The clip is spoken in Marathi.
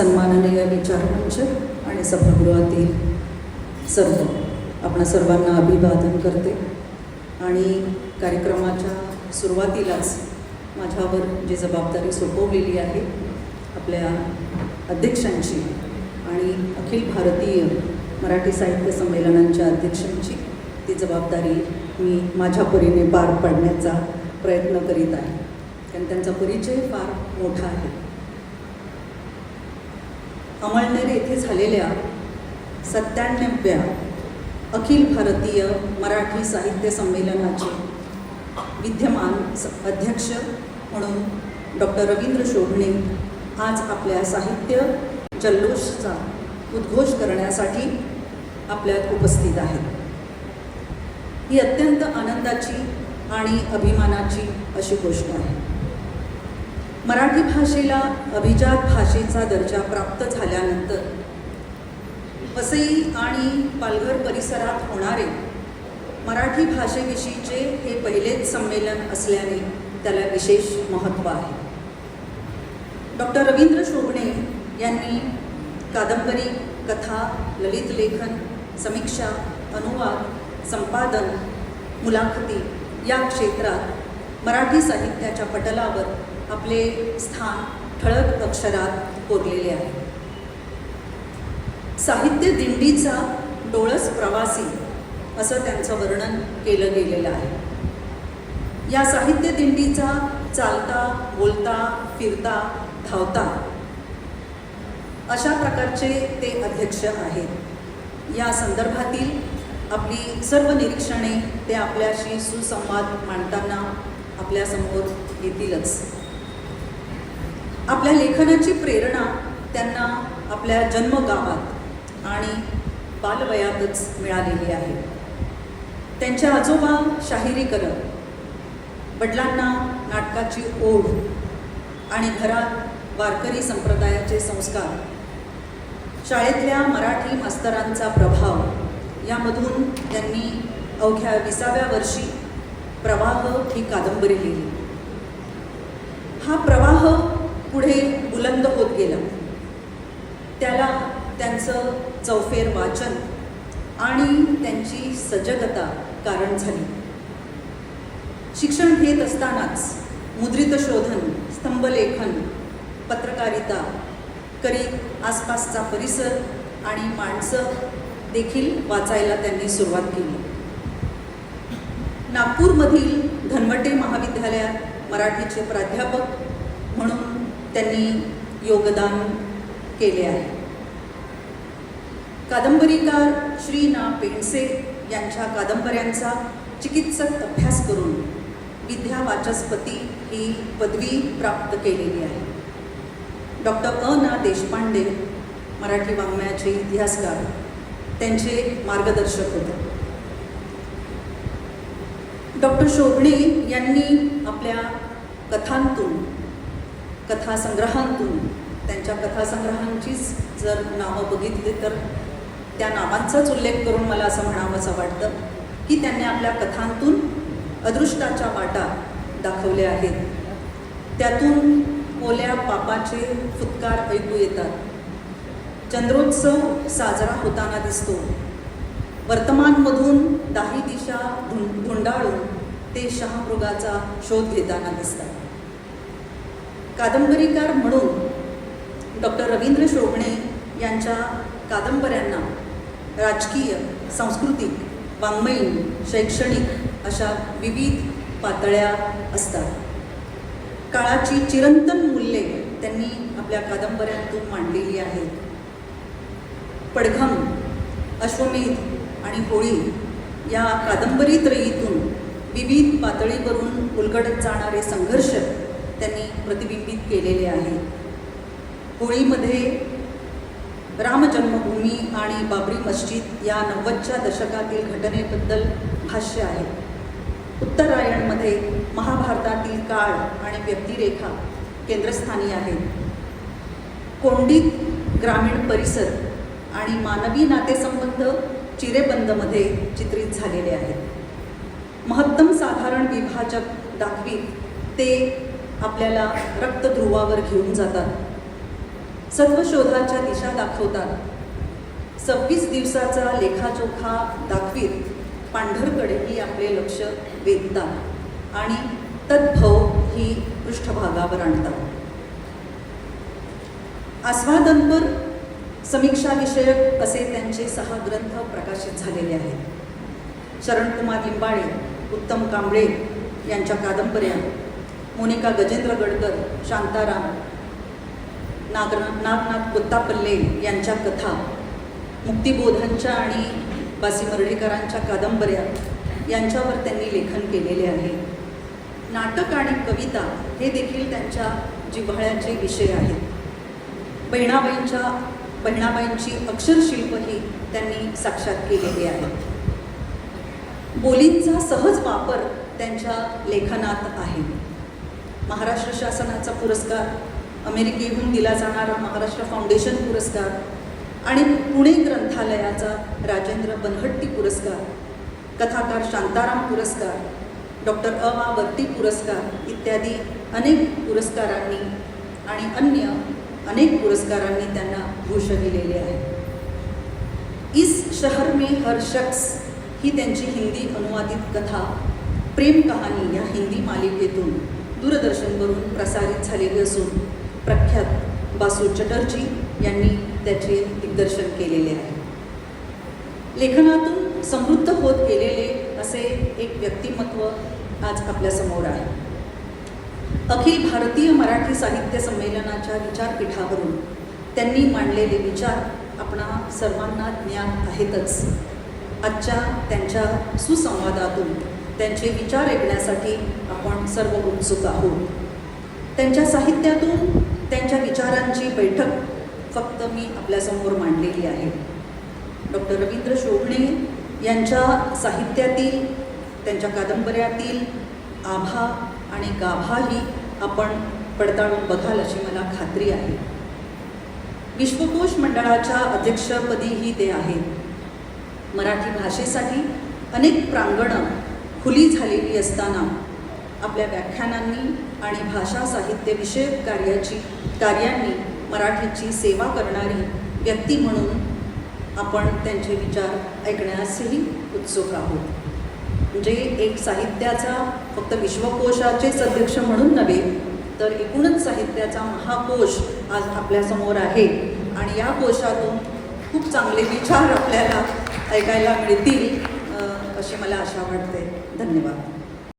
सन्माननीय विचारमंच आणि सभागृहातील सर्व. आपणा सर्वांना अभिवादन करते. आणि कार्यक्रमाच्या सुरुवातीलाच माझ्यावर जी जबाबदारी सोपवलेली आहे आपल्या अध्यक्षांची आणि अखिल भारतीय मराठी साहित्य संमेलनांच्या अध्यक्षांची ती जबाबदारी मी माझ्या परीने पार पाडण्याचा प्रयत्न करीत आहे. कारण त्यांचा परिचय फार मोठा आहे. अमळनेर येथे झालेल्या सत्त्याण्णव्या अखिल भारतीय मराठी साहित्य संमेलनाचे विद्यमान स अध्यक्ष म्हणून डॉक्टर रवींद्र शोभणे आज आपल्या साहित्य जल्लोषचा उद्घोष करण्यासाठी आपल्यात उपस्थित आहेत. ही अत्यंत आनंदाची आणि अभिमानाची अशी गोष्ट आहे. मराठी भाषेला अभिजात भाषेचा दर्जा प्राप्त झाल्यानंतर वसई आणि पालघर परिसरात होणारे मराठी भाषेविषयीचे हे पहिलेच संमेलन असल्याने त्याला विशेष महत्त्व आहे. डॉक्टर रवींद्र शोभणे यांनी कादंबरी कथा ललित लेखन समीक्षा अनुवाद संपादन मुलाखती या क्षेत्रात मराठी साहित्याच्या पटलावर आपले स्थान ठळक अक्षरात कोरलेले आहे. साहित्य दिंडीचा डोळस प्रवासी असं त्यांचं वर्णन केलं गेलेलं आहे. या साहित्य दिंडीचा चालता बोलता फिरता धावता अशा प्रकारचे ते अध्यक्ष आहेत. या संदर्भातील आपली सर्व निरीक्षणे ते आपल्याशी सुसंवाद मांडताना आपल्यासमोर येतीलच. आपल्या लेखनाची प्रेरणा त्यांना आपल्या जन्मगावात आणि बालवयातच मिळालेली आहे. त्यांचे आजोबा शाहिरी करत वडिलांना नाटकाची ओढ आणि घरात वारकरी संप्रदायाचे संस्कार शाळेतल्या मराठी मास्तरांचा प्रभाव यामधून त्यांनी अवघ्या विसाव्या वर्षी प्रवाह ही कादंबरी लिहिली. हा प्रवाह पुढे बुलंद होत गेला. त्याला त्यांचं चौफेर वाचन आणि त्यांची सजगता कारण झाली. शिक्षण घेत असतानाच मुद्रित शोधन स्तंभलेखन पत्रकारिता करीत आसपासचा परिसर आणि माणसं देखील वाचायला त्यांनी सुरुवात केली. नागपूरमधील धनवटे महाविद्यालयात मराठीचे प्राध्यापक त्यांनी योगदान केले आहे. कादंबरीकार श्री ना पेंडसे यांच्या कादंबऱ्यांचा चिकित्सक अभ्यास करून विद्या वाचस्पती ही पदवी प्राप्त केलेली आहे. डॉक्टर अ. ना देशपांडे मराठी वाङ्मयाचे इतिहासकार त्यांचे मार्गदर्शक होते. डॉक्टर शोभणे यांनी आपल्या कथांतून कथासंग्रहांतून त्यांच्या कथासंग्रहांचीच जर नावं बघितली तर त्या नावांचाच उल्लेख करून मला असं म्हणावंसं वाटतं की त्यांनी आपल्या कथांतून अदृष्टाच्या वाटा दाखवल्या आहेत. त्यातून ओल्या पापाचे फुतकार ऐकू येतात. चंद्रोत्सव साजरा होताना दिसतो. वर्तमानमधून दाही दिशा धुं धुंडाळून ते शहामृगाचा शोध घेताना दिसतात. कादंबरीकार म्हणून डॉक्टर रवींद्र शोभणे यांच्या कादंबऱ्यांना राजकीय सांस्कृतिक वाङ्मयीन शैक्षणिक अशा विविध पातळ्या असतात. काळाची चिरंतन मूल्ये त्यांनी आपल्या कादंबऱ्यांतून मांडलेली आहेत. पडघम अश्वमेध आणि होळी या कादंबरी त्रयीतून विविध पातळीवरून उलगडत जाणारे संघर्ष त्यांनी प्रतिबिंबित केलेले आहेत होळीमध्ये रामजन्मभूमी आणि बाबरी मस्जिद या नव्वदच्या दशकातील घटनेबद्दल भाष्य आहे. उत्तरायणमध्ये महाभारतातील काळ आणि व्यक्तिरेखा केंद्रस्थानी आहेत. कोंडीत ग्रामीण परिसर आणि मानवी नातेसंबंध चिरेबंदमध्ये चित्रित झालेले आहेत. महत्तम साधारण विभाजक दाखवीत ते आपल्याला रक्तध्रुवावर घेऊन जातात. सत्वशोधाच्या दिशा दाखवतात. सव्वीस दिवसाचा लेखाजोखा दाखवीत. पांढरकडेही आपले लक्ष वेधतात आणि तद्भव ही पृष्ठभागावर आणतात. आस्वादनपर समीक्षाविषयक असे त्यांचे सहा ग्रंथ प्रकाशित झालेले आहेत. शरणकुमार लिंबाळे उत्तम कांबळे यांच्या कादंबऱ्या मोनिका गजेंद्र गडकर शांताराम नाग नागनाथ कोत्तापल्ले यांच्या कथा मुक्तिबोधांच्या आणि बासी मर्ढेकरांच्या कादंबऱ्या यांच्यावर त्यांनी लेखन केलेले आहे. नाटक आणि कविता हे देखील त्यांच्या जिव्हाळ्याचे विषय आहेत. बहिणाबाईंच्या बहिणाबाईंची अक्षरशिल्पही त्यांनी साक्षात केलेली आहेत बोलींचा सहज वापर त्यांच्या लेखनात आहे. महाराष्ट्र शासनाचा पुरस्कार अमेरिकेहून दिला जाणारा महाराष्ट्र फाउंडेशन पुरस्कार आणि पुणे ग्रंथालयाचा राजेंद्र बनहट्टी पुरस्कार कथाकार शांताराम पुरस्कार डॉक्टर अ वा वर्ती पुरस्कार इत्यादी अनेक पुरस्कारांनी आणि अन्य अनेक पुरस्कारांनी त्यांना भूषविलेले आहे. इस शहर में हर शख्स ही त्यांची हिंदी अनुवादित कथा प्रेम कहाणी या हिंदी मालिकेतून दूरदर्शनवरून प्रसारित झालेली असून प्रख्यात बासू चटर्जी यांनी त्याचे दिग्दर्शन केलेले आहे. लेखनातून समृद्ध होत गेलेले असे एक व्यक्तिमत्व आज आपल्यासमोर आहे. अखिल भारतीय मराठी साहित्य संमेलनाच्या विचारपीठावरून त्यांनी मांडलेले विचार आपणा सर्वांना ज्ञान आहेतच. आजच्या त्यांच्या सुसंवादातून त्यांचे विचार ऐकण्यासाठी आपण सर्व उत्सुक आहोत. त्यांच्या साहित्यातून त्यांच्या विचारांची बैठक फक्त मी आपल्यासमोर मांडलेली आहे. डॉक्टर रवींद्र शोभणे यांच्या साहित्यातील त्यांच्या कादंबऱ्यातील आभा आणि गाभाही आपण पडताळून बघाल अशी मला खात्री आहे. विश्वकोश मंडळाच्या अध्यक्षपदीही ते आहेत. मराठी भाषेसाठी अनेक प्रांगणं खुली झालेली असताना आपल्या व्याख्यानांनी आणि भाषा साहित्यविषयक कार्याची कार्यांनी मराठीची सेवा करणारी व्यक्ती म्हणून आपण त्यांचे विचार ऐकण्यासही उत्सुक आहोत. म्हणजे एक साहित्याचा फक्त विश्वकोशाचेच अध्यक्ष म्हणून नव्हे तर एकूणच साहित्याचा महाकोश आज आपल्यासमोर आहे आणि या कोशातून खूप चांगले विचार आपल्याला ऐकायला मिळतील. अशी मला आशा वाटते धन्यवाद.